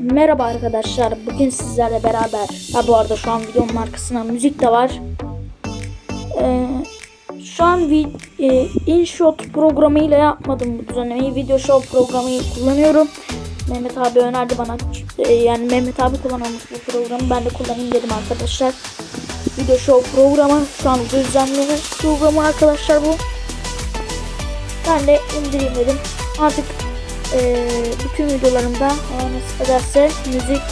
Merhaba arkadaşlar. Bugün sizlerle beraber. Ha bu arada şu an videonun arkasına müzik de var. Ee, şu an vi, e, InShot programıyla yapmadım bu düzenlemeyi. Video Show programıyla kullanıyorum. Mehmet abi önerdi bana. e, yani Mehmet abi kullanılmış bu programı. Ben de kullanayım dedim arkadaşlar. Video Show programı. Şu an düzenleme programı arkadaşlar bu. Ben de indireyim dedim. Artık eee, bütün videolarımda nasip ederse müzik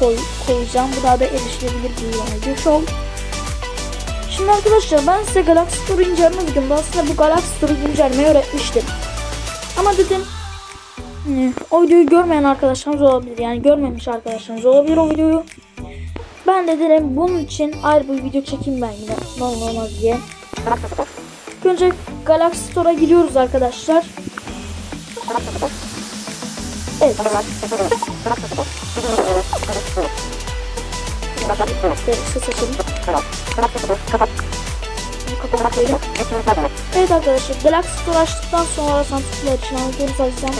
koy, koyacağım. Bu daha da erişilebilir bir video show. Şimdi arkadaşlar ben size Galaxy Store inceleme videomda aslında bu Galaxy Store'u güncellemeyi öğretmiştim. Ama dedim hmm, o videoyu görmeyen arkadaşlarımız olabilir. Yani görmemiş arkadaşlarımız olabilir o videoyu. Ben de dedim bunun için ayrı bir video çekeyim ben yine. Ne olmaz diye. Önce Galaxy Store'a giriyoruz arkadaşlar. Evet. Evet, arkadaşlar Galaxy Store açtıktan sonra santrikler için anlatıyoruz açacağım.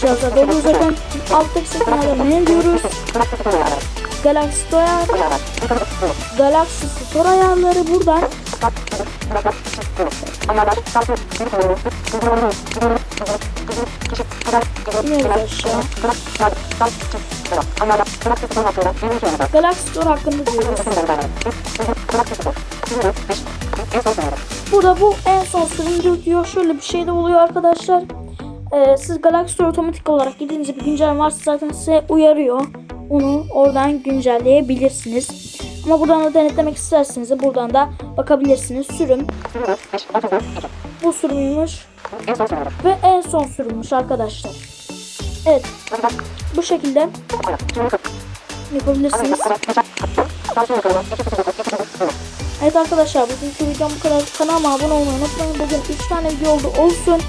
Cihazlar dolu zaten. Alttaki sekmelerde ne diyoruz? Galaxy Store Galaxy Store ayarları buradan. Galaxy Store. Burada bu en son sürümcü diyor. Şöyle bir şey de oluyor arkadaşlar. Ee, siz Galaxy Store otomatik olarak gidince bir güncelleme varsa zaten size uyarıyor. Onu oradan güncelleyebilirsiniz. Ama buradan da denetlemek isterseniz de buradan da bakabilirsiniz. Sürüm. Bu sürümüymüş. Ve en son sürülmüş arkadaşlar. Evet. Bu şekilde yapabilirsiniz. Evet arkadaşlar bugünkü videom bu kadar. Kanalıma abone olmayı unutmayın. Bugün 3 tane video oldu olsun.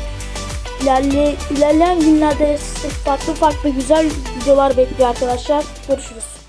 İlerle, ilerleyen günlerde farklı farklı güzel videolar bekliyor arkadaşlar. Görüşürüz.